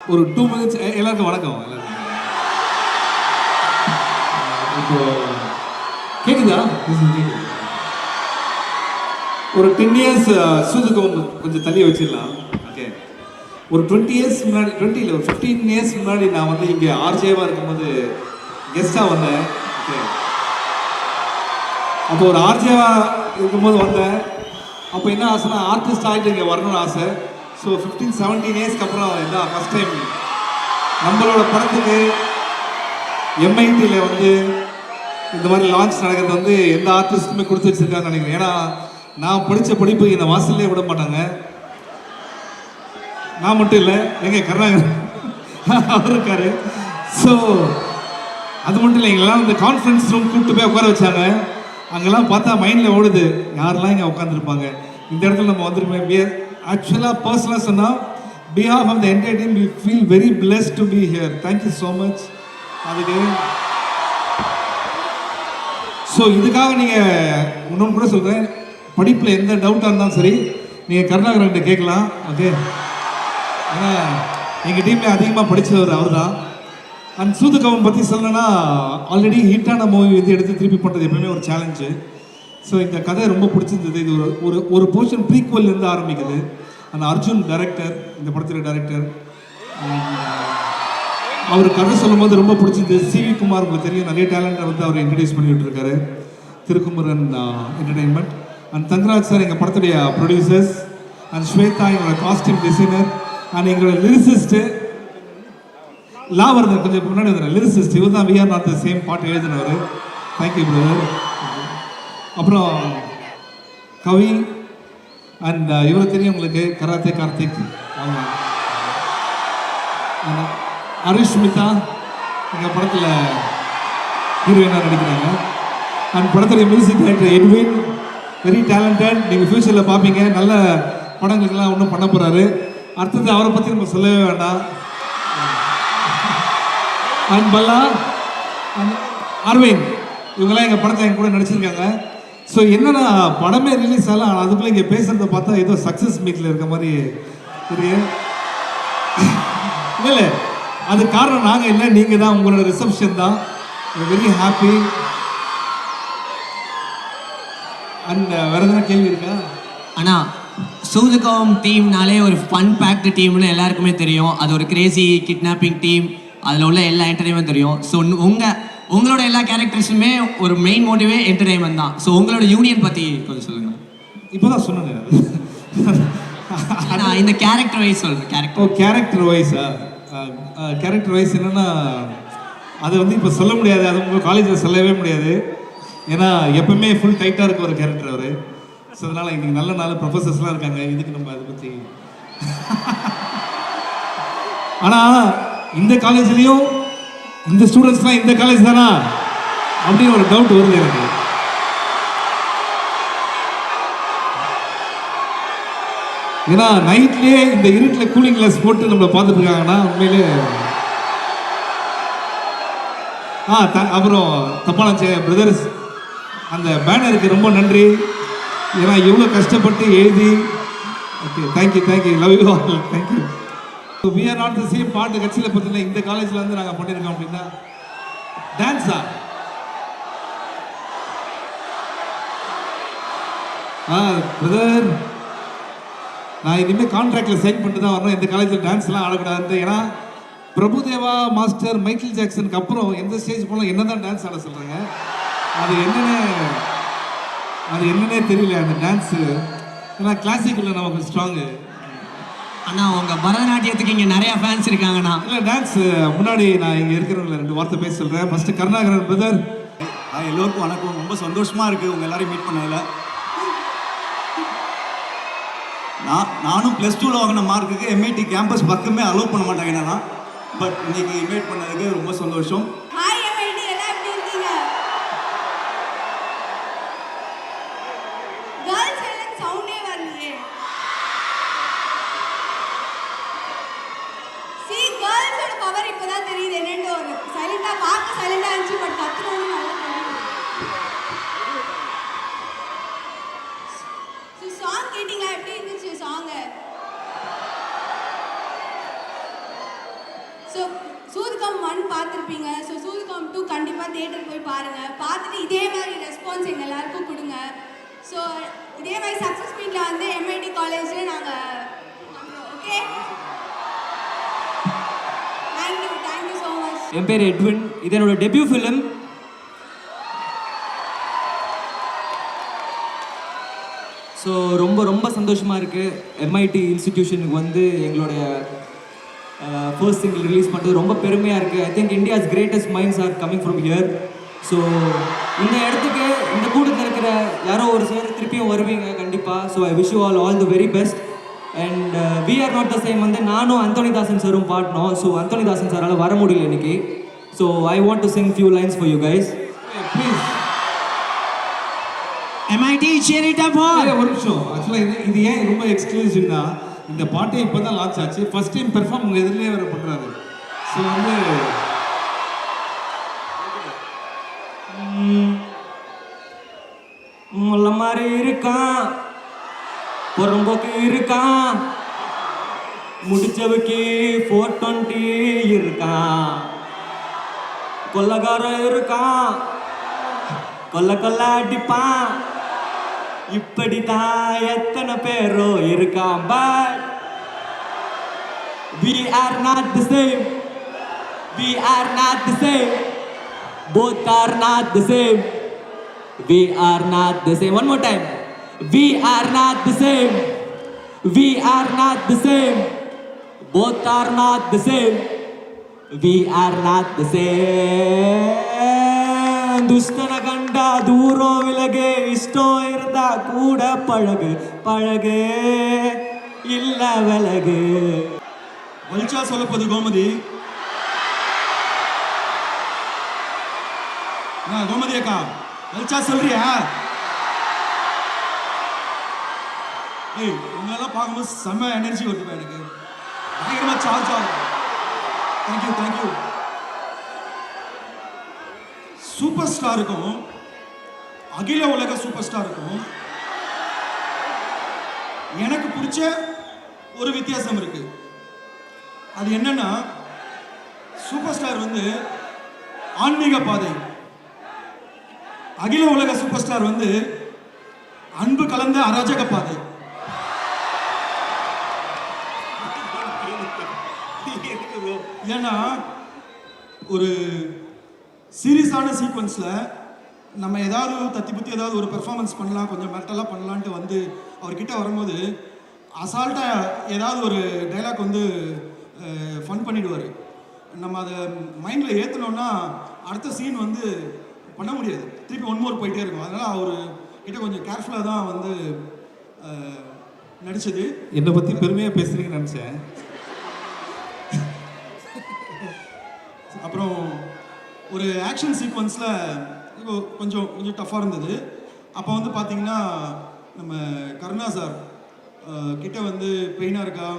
ஒரு two minutes எல்லாருக்கும் வணக்கம். எல்லாருக்கும் இப்போ கேக்குதா? ஒரு டென் இயர்ஸ் சூதுக்கம் கொஞ்சம் தள்ளி வச்சிடலாம். ஓகே ஒரு டுவெண்ட்டி இயர்ஸ் முன்னாடி டுவெண்ட்டி இல்லை ஒரு ஃபிஃப்டீன் இயர்ஸ் முன்னாடி நான் வந்து இங்கே ஆர்ஜேவாக இருக்கும்போது கெஸ்ட்டாக வந்தேன். ஓகே அப்போ ஒரு ஆர்ஜேவாக இருக்கும்போது வந்தேன். அப்போ என்ன ஆசைனா ஆர்டிஸ்ட் ஆகிட்டு இங்கே வரணும்னு ஆசை. ஸோ ஃபிஃப்டீன் செவன்டீன் இயர்ஸ்க்கு அப்புறம் இதான் ஃபஸ்ட் டைம் நம்மளோட படத்துக்கு எம்ஐடியில் வந்து இந்த மாதிரி லான்ச் நடக்கிறது வந்து எந்த ஆர்டிஸ்ட்டுமே கொடுத்து வச்சிருக்காங்கன்னு நினைக்கிறேன். ஏன்னா நான் படித்த படிப்பு என்னை வாசல்லே விட மாட்டாங்க. நான் மட்டும் இல்லை எங்கள் கருணாகர் அவர் இருக்காரு. ஸோ அது மட்டும் இல்லை எங்கெல்லாம் இந்த கான்ஃபரன்ஸ் ரூம் கூப்பிட்டு போய் உட்கார வச்சாங்க. அங்கெல்லாம் பார்த்தா மைண்டில் ஓடுது யாரெல்லாம் இங்கே உட்காந்துருப்பாங்க இந்த இடத்துல நம்ம வந்துருமே ஆக்சுவலாக பர்சனலாக சொன்னால் behalf of the entire team we feel very blessed to be here thank you so much அதுக்கு ஸோ இதுக்காக நீங்கள் இன்னொன்று கூட சொல்கிறேன் படிப்பில் எந்த டவுட்டாக இருந்தாலும் சரி நீங்கள் கருணாகரன்கிட்ட கேட்கலாம். ஓகே ஏன்னா எங்கள் டீமில் அதிகமாக படித்தவர் அவர் தான் அண்ட் சூதுகவன் பற்றி சொல்லணும்னா ஆல்ரெடி ஹிட்டான மூவி வந்து எடுத்து திருப்பி பண்ணுறது எப்பவுமே ஒரு சேலஞ்சு ஸோ இந்த கதை ரொம்ப பிடிச்சிருந்தது. இது ஒரு ஒரு ஒரு போர்ஷன் இருந்து ஆரம்பிக்குது. அந்த அர்ஜுன் டைரக்டர் இந்த படத்தில் டைரக்டர் அவர் கதை சொல்லும்போது ரொம்ப பிடிச்சிருந்தது. சிவி குமார் உங்களுக்கு தெரியும். நிறைய டேலண்ட்டை வந்து அவர் இன்ட்ரடியூஸ் பண்ணிட்டு இருக்காரு Thirukumaran uh, entertainment and Thangaraj sir எங்கள் படத்துடைய ப்ரொடியூசர்ஸ் அண்ட் ஸ்வேதா எங்களோட காஸ்டியூம் டிசைனர் அண்ட் எங்களோட லிரிசிஸ்ட்டு லாவர்தன் கொஞ்சம் முன்னாடி வந்தேன். லிரிசிஸ்ட் இவர் தான் விஆர் நாட் த சேம் பாட்டு எழுதினவர். தேங்க்யூ பிரதர் அப்புறம் கவி அண்ட் uh, இவரை தெரியும் உங்களுக்கு கராத்தே கார்த்திக். ஆமாம் ஆமா. அரிஷ்மிதா எங்கள் படத்தில் ஹீரோயினாக நடிக்கிறாங்க? அண்ட் படத்துடைய music director Edwin very talented நீங்கள் ஃப்யூச்சரில் பார்ப்பீங்க நல்ல படங்களுக்கெல்லாம் ஒன்றும் பண்ண போகிறாரு அடுத்தது அவரை பற்றி நம்ம சொல்லவே வேண்டாம். அண்ட் பல்லா அண்ட் அரவிந்த் இவங்கெல்லாம் எங்கள் படத்தை என் கூட நடிச்சிருக்காங்க. ஸோ என்னன்னா படமே ரிலீஸ் ஆகலாம் ஆனால் அதுக்குள்ளே இங்கே பேசுகிறத பார்த்தா ஏதோ சக்ஸஸ் மீட்டில் இருக்க மாதிரி இருக்கு இல்லை இல்லை. அது காரணம் நாங்கள் இல்லை நீங்கள் தான் உங்களோட ரிசப்ஷன் தான். வெரி ஹாப்பி அண்ட் வேற எதனா கேள்வி இருக்கா? அண்ணா சூதுகம் டீம்னாலே ஒரு ஃபன் பேக்டு டீம்னு எல்லாருக்குமே தெரியும். அது ஒரு கிரேசி கிட்னாப்பிங் டீம் அதில் உள்ள எல்லா என்டர்டைன்மெண்ட் தெரியும். ஸோ உங்கள் உங்களோட எல்லா கேரக்டர்ஸுமே ஒரு மெயின் மோட்டிவே என்டர்டைன்மெண்ட் தான். ஸோ உங்களோட யூனியன் பற்றி கொஞ்சம் சொல்லுங்கள் இப்போ தான் சொன்னேன். நான் இந்த கேரக்டர் வைஸ் சொல்கிறேன் ஓ கேரக்டர் கேரக்டர் வைஸா கேரக்டர் வைஸ் என்னன்னா அது வந்து இப்போ சொல்ல முடியாது. அது உங்கள் காலேஜில் சொல்லவே முடியாது. ஏன்னா எப்பவுமே ஃபுல் டைட்டாக இருக்க ஒரு கேரக்டர் அவர். ஸோ அதனால் இன்னைக்கு நல்ல நல்ல ப்ரொஃபஸர்ஸ்லாம் இருக்காங்க. இதுக்கு நம்ம அதை பற்றி ஆனால் இந்த காலேஜ்லேயும் இந்த ஸ்டூடெண்ட்ஸ்லாம் இந்த காலேஜ் தானா? அப்படின்னு ஒரு டவுட் வருது எனக்கு. ஏன்னா நைட்லேயே இந்த இருட்டில் கூலிங் கிளாஸ் போட்டு நம்மளை பார்த்துட்டு இருக்காங்கன்னா உண்மையிலே ஆ த அப்புறம் தப்பான பிரதர்ஸ் அந்த பேனருக்கு ரொம்ப நன்றி. ஏன்னா எவ்வளோ கஷ்டப்பட்டு எழுதி okay thank you thank you love you all thank you we are not the same பாட்டு கட்சியில் பார்த்தீங்கன்னா இந்த காலேஜில் வந்து நாங்கள் பண்ணியிருக்கோம் அப்படின்னா டான்ஸா ஆ பிரதர் நான் இனிமேல் கான்ட்ராக்டில் சைன் பண்ணிட்டு தான் வரணும். இந்த காலேஜில் டான்ஸ்லாம் ஆடக்கூடாது ஏன்னா பிரபுதேவா மாஸ்டர் மைக்கேல் ஜாக்சனுக்கு அப்புறம் எந்த ஸ்டேஜ் போனால் என்ன தான் டான்ஸ் ஆட சொல்கிறாங்க அது என்னென்ன அது என்னன்னே தெரியல அந்த டான்ஸு ஏன்னா கிளாசிக்கலில் நமக்கு ஸ்ட்ராங்கு அண்ணா உங்கள் பரதநாட்டியத்துக்கு இங்கே நிறையா ஃபேன்ஸ் இருக்காங்கண்ணா. இல்லை டான்ஸ் முன்னாடி நான் இங்கே இருக்கிறவங்கள ரெண்டு வார்த்தை பேச சொல்கிறேன் ஃபஸ்ட்டு கருணாகரன் பிரதர் ஹாய் எல்லோருக்கும் வணக்கம். ரொம்ப சந்தோஷமா இருக்கு உங்க எல்லாரையும் மீட் பண்ணதில். நான் நானும் ப்ளஸ் டூவில் வாங்கின மார்க்குக்கு எம்ஐடி கேம்பஸ் பக்கமே அலோவ் பண்ண மாட்டாங்க என்னன்னா. பட் இன்னைக்கு இன்வைட் பண்ணதுக்கு ரொம்ப சந்தோஷம் ஹாய் எம்ஐடி எல்லாம் எப்படி இருக்கீங்க கேர்ள்ஸ் எல்லாம் சவுண்டே வரலையே சி கேர்ள்ஸோட பவர் இப்பதான் தெரியுது என்னன்னு ஒரு சைலண்டா பார்க்க சைலண்டா இருந்துச்சு பட் கத்துறவங்க நல்லா தெரியுது சாங் கேட்டிங்களா? எப்படி இருந்துச்சு சாங் ஸோ சூதுகம் ஒன் பார்த்துருப்பீங்க. ஸோ சூதுகம் டூ கண்டிப்பாக தியேட்டர் போய் பாருங்கள் பார்த்துட்டு இதே மாதிரி ரெஸ்பான்ஸ் எங்கள் எல்லாருக்கும் கொடுங்க. ஸோ இதே மாதிரி சக்ஸஸ் மீட்டில் வந்து எம்ஐடி காலேஜில் நாங்கள் ஓகே என் பேர் எட்வின். இது என்னோட டெபியூ ஃபிலிம் ஸோ ரொம்ப ரொம்ப சந்தோஷமாக இருக்குது எம்ஐடி இன்ஸ்டிடியூஷனுக்கு வந்து எங்களுடைய ஃபர்ஸ்ட் சிங்கிள் ரிலீஸ் பண்ணுறது ரொம்ப பெருமையாக இருக்குது I think India's greatest minds are coming from here so இந்த இடத்துக்கு இந்த கூட்டத்தில் இருக்கிற யாரோ ஒரு சார் திருப்பியும் வருவீங்க கண்டிப்பாக so I wish you all all the very best and we are not the same வந்து நானும் அந்தோனிதாசன் சாரும் பாடினோம். ஸோ அந்தோனிதாசன் சாரால் வர முடியல இன்னைக்கு. So I want to sing few lines for you guys please MIT it up for ஒரு நிமிஷம். ஆக்சுவலாக இது இது ஏன் ரொம்ப எக்ஸ்க்ளூசிவ்னா இந்த பாட்டை இப்போ தான் லான்ச் ஆச்சு. ஃபர்ஸ்ட் டைம் பெர்ஃபார்ம் உங்கள் எதிரிலே வேறு பண்ணுறாரு ஸோ வந்து முல்ல மாதிரி இருக்கான் புறம்போக்கு இருக்கான். முடிச்சவுக்கு ஃபோர் டுவெண்ட்டி இருக்கான். கொல்லக்காரன் இருக்கான். கொல்ல கொல்ல அடிப்பான். இப்படிதான் எத்தனை பேரோ இருக்கான். But we are not the same we are not the same both are not the same we are not the same one more time we are not the same. We are not the same. Both are not the same. We are not the same. துஷ்டன கண்டா தூரம் விலகு இஷ்டம் இருந்தா கூட பழகு பழகு இல்ல விலகு வலிச்சா சொல்லப்போது கோமதி கோமதி அக்கா வலிச்சா சொல்றியா ஏய் உங்களெல்லாம் பார்க்கும்போது செம்ம எனர்ஜி வருதுப்பா எனக்கு. பயங்கரமாக சார்ஜ் ஆகும் தேங்க்யூ தேங்க்யூ சூப்பர் ஸ்டாருக்கும் அகில உலக சூப்பர் ஸ்டாருக்கும் எனக்கு பிடிச்ச ஒரு வித்தியாசம் இருக்கு. அது என்னன்னா சூப்பர் ஸ்டார் வந்து ஆன்மீக பாதை. அகில உலக சூப்பர் ஸ்டார் வந்து அன்பு கலந்த அராஜக பாதை. ஏன்னா ஒரு சீரியஸான சீக்வன்ஸில் நம்ம ஏதாவது தத்தி புத்தி ஏதாவது ஒரு பெர்ஃபார்மன்ஸ் பண்ணலாம் கொஞ்சம் மெட்டலாக பண்ணலான்ட்டு வந்து அவர்கிட்ட வரும்போது அசால்ட்டாக ஏதாவது ஒரு டைலாக் வந்து ஃபன் பண்ணிடுவார். நம்ம அதை மைண்டில் ஏற்றினோன்னா அடுத்த சீன் வந்து பண்ண முடியாது. திருப்பி ஒன் மோர் போயிட்டே இருக்கும். அதனால் அவர் கிட்ட கொஞ்சம் கேர்ஃபுல்லாக தான் வந்து நடித்தது என்னை பற்றி பெருமையாக பேசுகிறீங்கன்னு நினச்சேன். அப்புறம் ஒரு ஆக்ஷன் சீக்வன்ஸில் கொஞ்சம் கொஞ்சம் டஃப்பாக இருந்தது. அப்போ வந்து பார்த்தீங்கன்னா நம்ம கருணா சார் கிட்டே கிட்ட வந்து பெயினாக இருக்கா?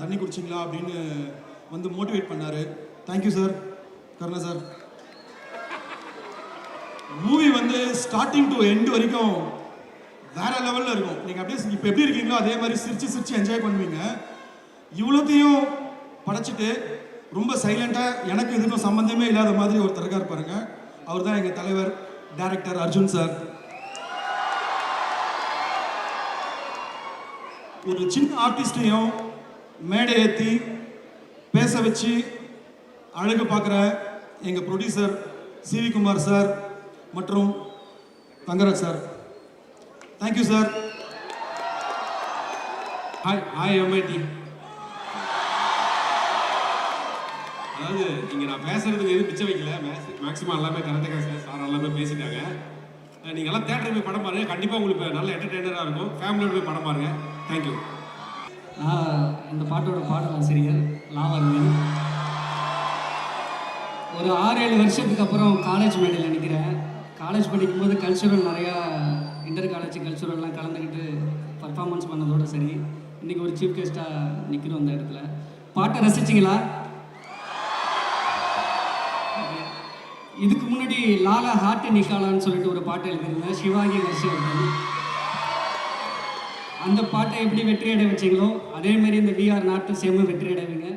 தண்ணி குடிச்சிங்களா? அப்படின்னு வந்து மோட்டிவேட் பண்ணார். Thank you sir Karuna sir. Movie வந்து ஸ்டார்டிங் டு எண்ட் வரைக்கும் வேற லெவலில் இருக்கும். நீங்கள் அப்படியே இப்போ எப்படி இருக்கீங்களோ அதே மாதிரி சிரித்து சிரித்து என்ஜாய் பண்ணுவீங்க. இவ்வளோத்தையும் படைச்சிட்டு ரொம்ப சைலண்டாக எனக்கு இதுக்கும் சம்மந்தமே இல்லாத மாதிரி ஒருத்தர் இருப்பாருங்க அவர் தான் எங்கள் தலைவர் டைரக்டர் அர்ஜுன் சார் ஒரு சின்ன ஆர்டிஸ்டையும் மேடை ஏற்றி பேச வச்சு அழகு பார்க்குற எங்கள் ப்ரொடியூசர் சிவி குமார் சார் மற்றும் Thangaraj sir thank you sir hi hi MIT அதாவது இங்கே நான் பேசுறதுக்கு எதுவும் மிச்சம் வைக்கல. மேக்ஸிமம் எல்லாமே கரெக்டாக சார் சார் எல்லாமே பேசிட்டாங்க. நீங்கள் எல்லாம் தேட்டருக்கு போய் படம் பாருங்க. கண்டிப்பாக உங்களுக்கு நல்ல என்டர்டெய்னராக இருக்கும். ஃபேமிலியோட போய் படம் பாருங்க. தேங்க்யூ நான் இந்த பாட்டோட பாடலாசிரியர் லாவர்மன் ஒரு ஆறு ஏழு வருஷத்துக்கு அப்புறம் காலேஜ் மேடையில் நிற்கிறேன் காலேஜ் படிக்கும்போது கல்ச்சுரல் நிறையா இன்டர் காலேஜ் கல்ச்சுரல்லாம் கலந்துக்கிட்டு பர்ஃபார்மன்ஸ் பண்ணதோட சரி. இன்றைக்கி ஒரு சீஃப் கெஸ்ட்டாக நிற்கிறோம் அந்த இடத்துல. பாட்டை ரசிச்சிங்களா? இதுக்கு முன்னாடி லாலா ஹார்ட் நிக்காலான்னு சொல்லிட்டு ஒரு பாட்டு எழுதியிருந்தேன் சிவாஜி ஹர்ஷவர்தன் அந்த பாட்டை எப்படி வெற்றி வச்சிங்களோ வச்சீங்களோ அதே மாதிரி இந்த விஆர் நாட்டு சேம வெற்றி அடைவீங்க